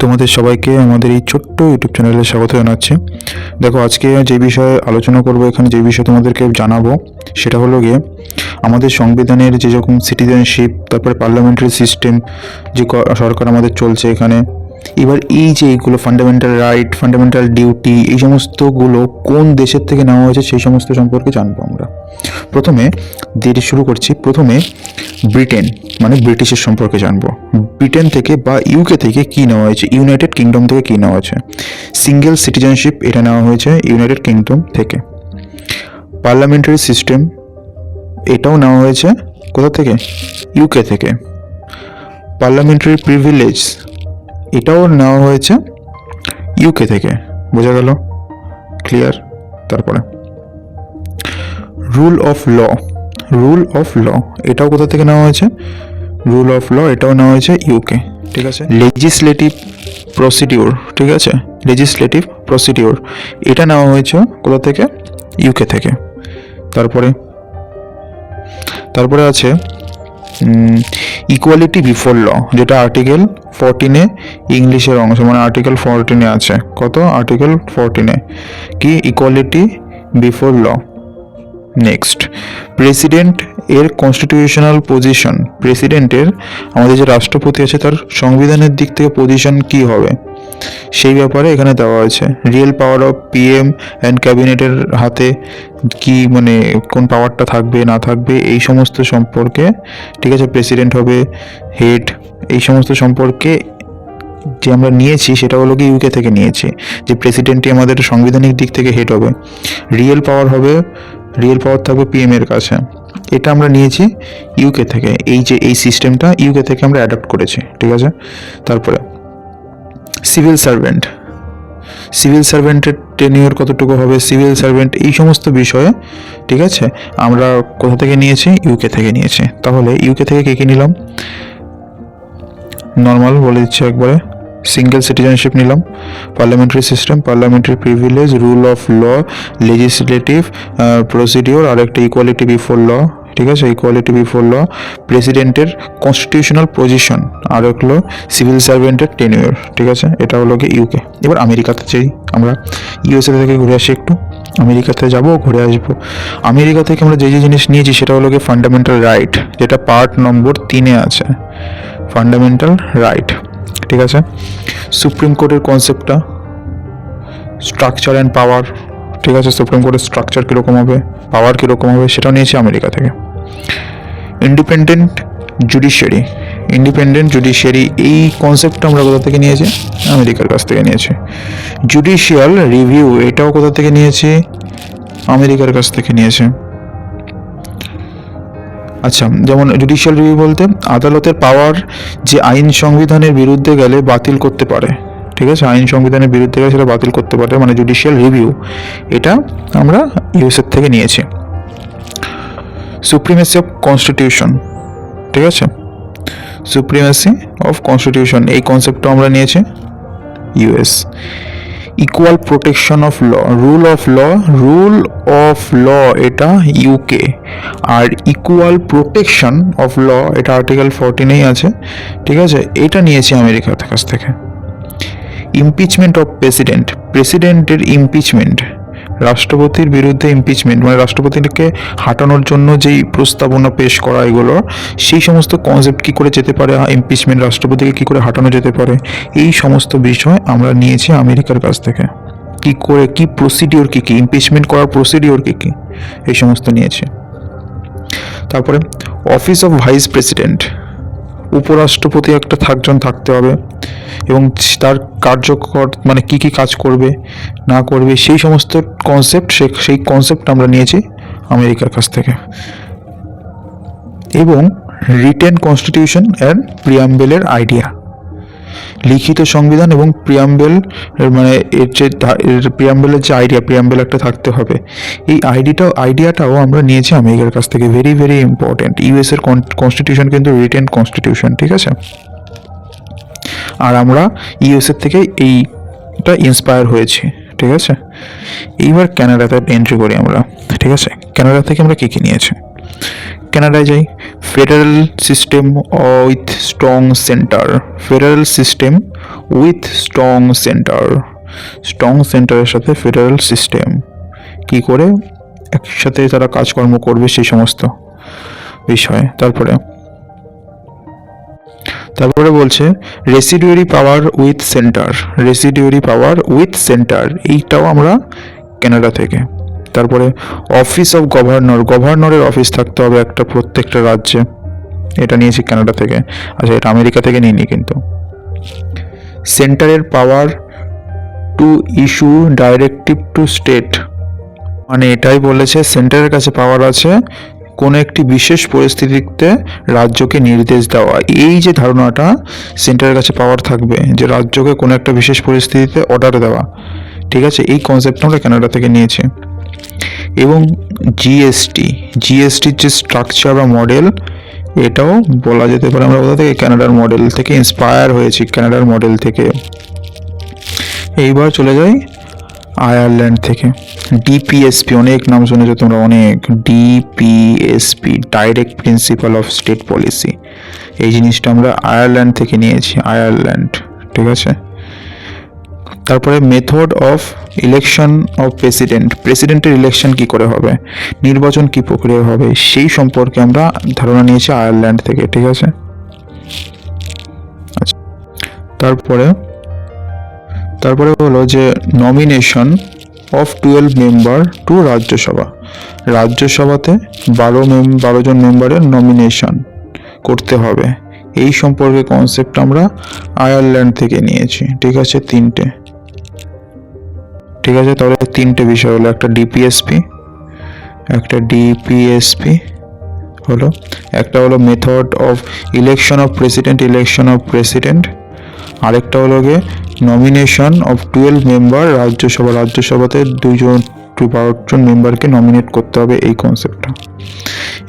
তোমাদের সবাইকে আমাদের এই ছোট্ট ইউটিউব চ্যানেলে স্বাগত জানাচ্ছি। দেখো, আজকে যে বিষয়ে আলোচনা করব, এখানে যে বিষয়ে তোমাদেরকে জানাব, সেটা হলো গিয়ে আমাদের সংবিধানের যে রকম সিটিজেনশিপ তারপরে পার্লামেন্টারি সিস্টেম যে সরকার আমাদের চলছে এখানে এবার এই যে এইগুলো ফান্ডামেন্টাল রাইট ফান্ডামেন্টাল ডিউটি এই সমস্তগুলো কোন দেশের থেকে নেওয়া হয়েছে সেই সমস্ত সম্পর্কে জানব আমরা। প্রথমে দিয়ে শুরু করছি। প্রথমে ব্রিটেন মানে ব্রিটিশের সম্পর্কে জানব। ব্রিটেন থেকে বা ইউকে থেকে কি নেওয়া হয়েছে? ইউনাইটেড কিংডম থেকে কি নেওয়া হয়েছে? সিঙ্গেল সিটিজেনশিপ এটা নেওয়া হয়েছে ইউনাইটেড কিংডম থেকে। পার্লামেন্টারি সিস্টেম এটাও নেওয়া হয়েছে কোথা থেকে? ইউকে থেকে। পার্লামেন্টারি প্রিভিলেজ এটাও নেওয়া হয়েছে ইউকে থেকে। বোঝা গেল? ক্লিয়ার তারপরে। Rule of law rule of law এটাও কোথা থেকে নেওয়া হয়েছে? রুল অফ ল এটাও নেওয়া হয়েছে ইউকে ঠিক আছে? লেজিসলেটিভ প্রসিডিওর ঠিক আছে? লেজিসলেটিভ প্রসিডিওর এটা নেওয়া হয়েছে কোথা থেকে? ইউকে থেকে। তারপরে? তারপরে আছে ইকুয়ালিটি বিফোর ল যেটা আর্টিকেল ফোরটিনে ইংলিশের অংশ মানে আর্টিকেল ফোরটিনে আছে। কত? আর্টিকেল ফোরটিনে কি? Equality before law next president এর কনস্টিটিউশনাল পজিশন প্রেসিডেন্টের আমাদের যে রাষ্ট্রপতি আছে, তার সংবিধানের দিক থেকে পজিশন কি হবে? সেই ব্যাপারে এখানে দেওয়া হয়েছে। Real power of PM and ক্যাবিনেটের হাতে কি মানে কোন পাওয়ারটা থাকবে, না থাকবে, এই সমস্ত সম্পর্কে, ঠিক আছে প্রেসিডেন্ট হবে হেড এই সমস্ত সম্পর্কে যে আমরা নিয়েছি সেটা হলো কি ইউকে থেকে নিয়েছি, যে প্রেসিডেন্টই আমাদের সাংবিধানিক দিক থেকে হেড হবে। রিয়েল পাওয়ার হবে রিয়েল পাওয়ার থাকবে পিএম এর কাছে। এটা আমরা নিয়েছি ইউকে থেকে, এই যে, এই সিস্টেমটা ইউকে থেকে আমরা অ্যাডাপ্ট করেছি, ঠিক আছে? তারপরে সিভিল সার্ভেন্ট। সিভিল সার্ভেন্টের টেনিওর কতটুকু হবে, সিভিল সার্ভেন্ট এই সমস্ত বিষয়ে, ঠিক আছে, আমরা কোথা থেকে নিয়েছি? ইউকে থেকে নিয়েছি। তাহলে ইউকে থেকে কে কী নিলাম? নর্মাল বলে দিচ্ছি একবারে সিঙ্গেল সিটিজেনশিপ নিলাম। Parliamentary system parliamentary privilege rule of law legislative procedure আর একটা ইকুয়ালিটি বিফোর ল ঠিক আছে ইকুয়ালিটি বিফোর ল প্রেসিডেন্টের কনস্টিটিউশনাল পজিশন আর হলো সিভিল সার্ভেন্টের টেনিওর ঠিক আছে, এটা হলো কি ইউকে এবার আমেরিকাতে যাই, আমরা ইউএসএ থেকে ঘুরে আসি একটু। আমেরিকাতে যাব, ঘুরে আসব। আমেরিকা থেকে আমরা যে যে জিনিস নিয়েছি, সেটা হলো কি ফান্ডামেন্টাল রাইট যেটা পার্ট নম্বর তিনে আছে। ফান্ডামেন্টাল রাইট ঠিক আছে? সুপ্রিম কোর্টের কনসেপ্টটা স্ট্রাকচার অ্যান্ড পাওয়ার ঠিক আছে? সুপ্রিম কোর্টের স্ট্রাকচার কীরকম হবে পাওয়ার কীরকম হবে, সেটাও নিয়েছি আমেরিকা থেকে। ইন্ডিপেন্ডেন্ট জুডিশিয়ারি ইন্ডিপেন্ডেন্ট জুডিশিয়ারি এই কনসেপ্টটা আমরা কোথা থেকে নিয়েছি? আমেরিকার কাছ থেকে নিয়েছি। জুডিশিয়াল রিভিউ এটাও কোথা থেকে নিয়েছি? আমেরিকার কাছ থেকে নিয়েছে। আচ্ছা যেমন জুডিশিয়াল রিভিউ বলতে, আদালতের পাওয়ার যে আইন সংবিধানের বিরুদ্ধে গেলে বাতিল করতে পারে। ঠিক আছে? আইন সংবিধানের বিরুদ্ধে গেলে সেটা বাতিল করতে পারে মানে জুডিশিয়াল রিভিউ এটা আমরা ইউএসএর থেকে নিয়েছি। সুপ্রিমেসি অফ কনস্টিটিউশন ঠিক আছে? সুপ্রিমেসি অফ কনস্টিটিউশন এই কনসেপ্টটা আমরা নিয়েছি US equal protection of law rule of law rule of law এটা ইউকে আর ইকুয়াল প্রোটেকশন অফ ল এটা আর্টিকেল ফোরটিনেই আছে, ঠিক আছে? এটা নিয়েছি আমেরিকার কাছ থেকে। ইমপিচমেন্ট অফ প্রেসিডেন্ট প্রেসিডেন্টের ইমপিচমেন্ট রাষ্ট্রপতির বিরুদ্ধে ইমপিচমেন্ট মানে রাষ্ট্রপতিকে হাঁটানোর জন্য যেই প্রস্তাবনা পেশ করা এগুলো, সেই সমস্ত কনসেপ্ট কী করে যেতে পারে? ইমপিচমেন্ট রাষ্ট্রপতিকে কী করে হাঁটানো যেতে পারে? এই সমস্ত বিষয় আমরা নিয়েছি আমেরিকার কাছ থেকে। কি করে, কি প্রসিডিওর কী কী? ইমপিচমেন্ট করার প্রসিডিওর কী কী? এই সমস্ত নিয়েছি। তারপরে অফিস অফ ভাইস প্রেসিডেন্ট উপরাষ্ট্রপতি একটা থাকজন থাকতে হবে এবং তার কার্যকর মানে কি কি কাজ করবে, না করবে, সেই সমস্ত কনসেপ্ট সেই কনসেপ্ট আমরা নিয়েছি আমেরিকার কাছ থেকে। এবং রিটেন কনস্টিটিউশন অ্যান্ড প্রিয়াম্বেলের আইডিয়া লিখিত সংবিধান এবং প্রিয়াম্বেল মানে এর যে প্রিয়াম্বেলের যে আইডিয়া প্রিয়াম্বেল একটা থাকতে হবে। এই আইডিটাও আইডিয়াটাও আমরা নিয়েছি আমেরিকার কাছ থেকে। ভেরি ভেরি ইম্পর্টেন্ট ইউএস এর কনস্টিটিউশন কিন্তু রিটেন কনস্টিটিউশন ঠিক আছে? আর আমরা ইউএস এর থেকে এইটা ইন্সপায়ার হয়েছি, ঠিক আছে? এইবার ক্যানাডাতে এন্ট্রি করি আমরা, ঠিক আছে? ক্যানাডা থেকে আমরা কী কী নিয়েছি? কানাডায় যাই। Federal system with strong centre federal system with strong centre strong সেন্টারের সাথে ফেডারেল সিস্টেম কি করে? একসাথে তারা কাজকর্ম করবে সেই সমস্ত বিষয়। তারপরে তারপরে বলছে residuary power with centre residuary power with centre এইটাও আমরা কানাডা থেকে। তারপরে অফিস অফ গভর্নর গভর্নরের অফিস থাকতে হবে একটা প্রত্যেকটা রাজ্যে। এটা নিয়েছি কানাডা থেকে। আচ্ছা এটা আমেরিকা থেকে নিইনি কিন্তু। সেন্টারের power to issue directive to state মানে এটাই বলেছে সেন্টারের কাছে পাওয়ার আছে কোনো একটি বিশেষ পরিস্থিতিতে রাজ্যকে নির্দেশ দেওয়া। এই যে ধারণাটা সেন্টারের কাছে পাওয়ার থাকবে যে রাজ্যকে কোনো একটা বিশেষ পরিস্থিতিতে অর্ডার দেওয়া। ঠিক আছে? এই কনসেপ্টটা আমরা কানাডা থেকে নিয়েছি। এবং জিএসটি জিএসটির যে স্ট্রাকচার বা মডেল এটাও বলা যেতে পারে, আমরা কোথা থেকে? কানাডার মডেল থেকে ইন্সপায়ার হয়েছি ক্যানাডার মডেল থেকে। এইবার চলে যাই আয়ারল্যান্ড থেকে। ডিপিএসপি অনেক নাম শুনেছো তোমরা, অনেক। DPSP direct principle of state policy এই জিনিসটা আমরা আয়ারল্যান্ড থেকে নিয়েছি আয়ারল্যান্ড ঠিক আছে? তারপরে method of election of president প্রেসিডেন্টের ইলেকশন কি করে হবে? নির্বাচন কি প্রক্রিয়া হবে? সেই সম্পর্কে আমরা ধারণা নিয়েছি আয়ারল্যান্ড থেকে, ঠিক আছে? আচ্ছা তারপরে তারপরে হলো যে nomination of twelve member to Rajya Sabha রাজ্যসভাতে বারো মেম বারো জন মেম্বারের নমিনেশন করতে হবে। এই সম্পর্কে কনসেপ্ট আমরা আয়ারল্যান্ড থেকে নিয়েছি, ঠিক আছে তিনটে। ঠিক আছে, তাহলে তিনটে বিষয় হলো, একটা ডিপিএসপি একটা ডিপিএসপি হলো, একটা হলো method of election of president election of president আরেকটা হলো গিয়ে nomination of twelve member Rajya Sabha, রাজ্যসভাতে দুইজন টু বারোজন মেম্বারকে নমিনেট করতে হবে এই কনসেপ্টটা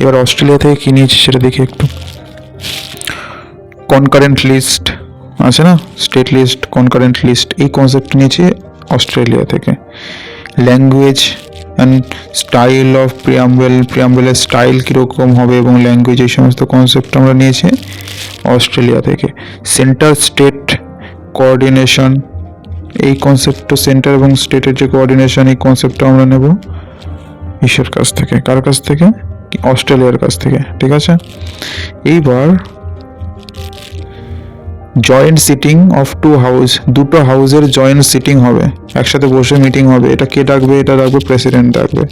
এবার অস্ট্রেলিয়া থেকে কী নিয়েছি সেটা দেখি একটু। কনকারেন্ট লিস্ট আছে না? স্টেট লিস্ট কনকারেন্ট লিস্ট এই কনসেপ্ট নিয়েছি অস্ট্রেলিয়া থেকে। Language and style of preamble প্রিয়াম্বেলের style কীরকম হবে এবং ল্যাঙ্গুয়েজ এই সমস্ত কনসেপ্ট আমরা নিয়েছি অস্ট্রেলিয়া থেকে। সেন্টার স্টেট কোঅর্ডিনেশন এই কনসেপ্টটা সেন্টার এবং স্টেটের যে কোঅর্ডিনেশন এই কনসেপ্টটা আমরা নেব ইসের কাছ থেকে? কার কাছ থেকে? অস্ট্রেলিয়ার কাছ থেকে, ঠিক আছে? এইবার joint sitting of two house দুটো হাউসের জয়েন্ট সিটিং হবে। একসাথে বসে মিটিং হবে। এটা কে ডাকবে? এটা ডাকবে প্রেসিডেন্ট ডাকবে।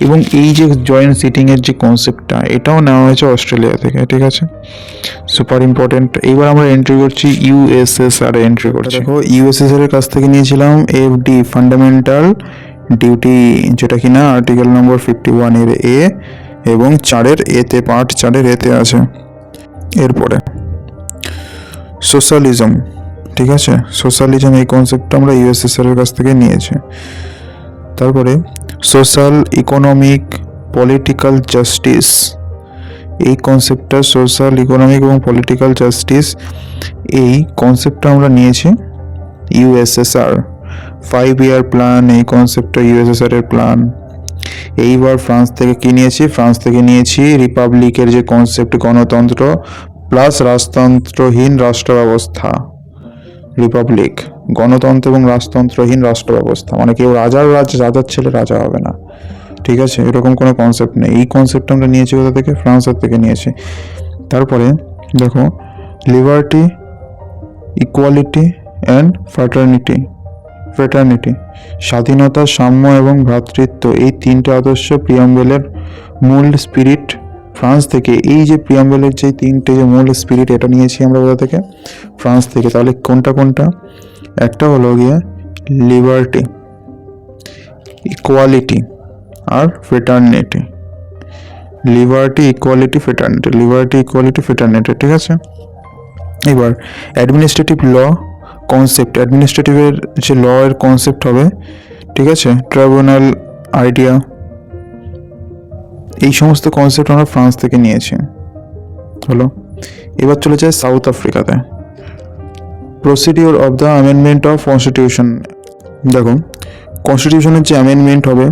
এবং এই যে জয়েন্ট সিটিংয়ের যে কনসেপ্টটা এটাও নেওয়া হয়েছে অস্ট্রেলিয়া থেকে ঠিক আছে? সুপার ইম্পর্টেন্ট এইবার আমরা এন্ট্রি করছি ইউএসএসআর এন্ট্রি করছি। দেখো ইউএসএসআর এর কাছ থেকে নিয়েছিলাম এফডি ফান্ডামেন্টাল ডিউটি যেটা কিনা আর্টিকেল নম্বর ফিফটি ওয়ানের এ এবং চারের এতে পার্ট চারের এতে আছে। এরপরে সোশ্যালিজম, ঠিক আছে? সোশ্যালিজম এই কনসেপ্টটা আমরা ইউএসএসআর এর কাছ থেকে নিয়েছি। তারপরে সোশ্যাল ইকোনমিক পলিটিক্যাল জাস্টিস এই কনসেপ্টটা সোশ্যাল ইকোনমিক এবং পলিটিক্যাল জাস্টিস এই কনসেপ্টটা আমরা নিয়েছি ইউএসএসআর। ফাইভ ইয়ার প্ল্যান এই কনসেপ্টটা ইউএসএসআর এর প্ল্যান এইবার ফ্রান্স থেকে কি নিয়েছি? ফ্রান্স থেকে নিয়েছি রিপাবলিকের যে কনসেপ্ট গণতন্ত্র প্লাস রাজতন্ত্রহীন রাষ্ট্র ব্যবস্থা রিপাবলিক, গণতন্ত্র এবং রাজতন্ত্রহীন রাষ্ট্র ব্যবস্থা মানে কেউ রাজার রাজ, রাজার ছেলে রাজা হবে না। ঠিক আছে? এরকম কোনো কনসেপ্ট নেই। এই কনসেপ্ট আমরা নিয়েছি কোথা থেকে? ফ্রান্সের থেকে নিয়েছি। তারপরে দেখো liberty equality and fraternity fraternity স্বাধীনতা, সাম্য এবং ভ্রাতৃত্ব, এই তিনটে আদর্শ প্রিয়াম্বেলের মূল স্পিরিট ফ্রান্স থেকে এই যে প্রিয়াম্বেলের যে তিনটে যে মূল স্পিরিট এটা নিয়েছি আমরা কোথা থেকে, ফ্রান্স থেকে। তাহলে কোনটা কোনটা? একটা হলো গিয়ে লিবার্টি ইকুয়ালিটি আর fraternity liberty equality fraternity liberty equality fraternity ঠিক আছে? এবার অ্যাডমিনিস্ট্রেটিভ ল কনসেপ্ট অ্যাডমিনিস্ট্রেটিভের যে ল এর কনসেপ্ট হবে, ঠিক আছে? ট্রাইব্যুনাল আইডিয়া এই সমস্ত কনসেপ্ট আমরা ফ্রান্স থেকে নিয়েছি। হলো? এবার চলে যায় south আফ্রিকাতে। Procedure of the amendment of constitution দেখো কনস্টিটিউশনের যে অ্যামেন্ডমেন্ট হবে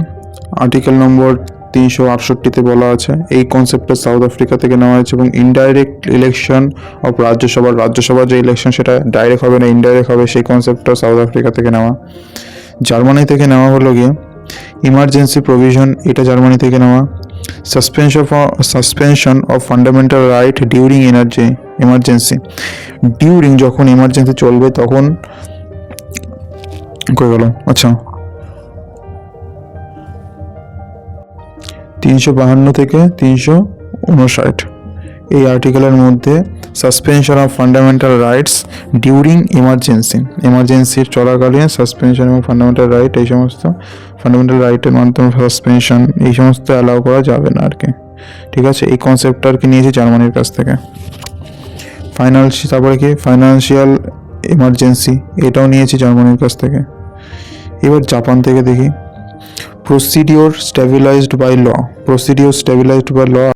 আর্টিকেল নম্বর তিনশো আটষট্টিতে বলা আছে, এই কনসেপ্টটা সাউথ আফ্রিকা থেকে নেওয়া হয়েছে এবং ইনডাইরেক্ট ইলেকশন অফ রাজ্যসভার রাজ্যসভার যে ইলেকশন সেটা ডাইরেক্ট হবে না ইনডাইরেক্ট হবে, সেই কনসেপ্টটা সাউথ আফ্রিকা থেকে নেওয়া। জার্মানি থেকে নেওয়া হলো গিয়ে ইমার্জেন্সি প্রভিশন এটা জার্মানি থেকে নেওয়া। Suspension of suspension of fundamental right during energy emergency during যখন এমার্জেন্সি চলবে তখন কয়ে গেল? আচ্ছা। তিনশো বাহান্ন থেকে তিনশো উনষাট এই আর্টিকেলের মধ্যে suspension of fundamental rights during emergency এমার্জেন্সির চলাকালীন সাসপেনশন এবং ফান্ডামেন্টাল রাইট এই সমস্ত ফান্ডামেন্টাল রাইটের মাধ্যমে সাসপেনশন এই সমস্ত অ্যালাউ করা যাবে না আর কি ঠিক আছে? এই কনসেপ্টটা আর কি নিয়েছি জার্মানির কাছ থেকে। ফাইনান্সি তারপরে কি? ফাইন্যান্সিয়াল এমার্জেন্সি এটাও নিয়েছি জার্মানির কাছ থেকে। এবার জাপান থেকে দেখি। Procedure stabilised by law procedure stabilised by law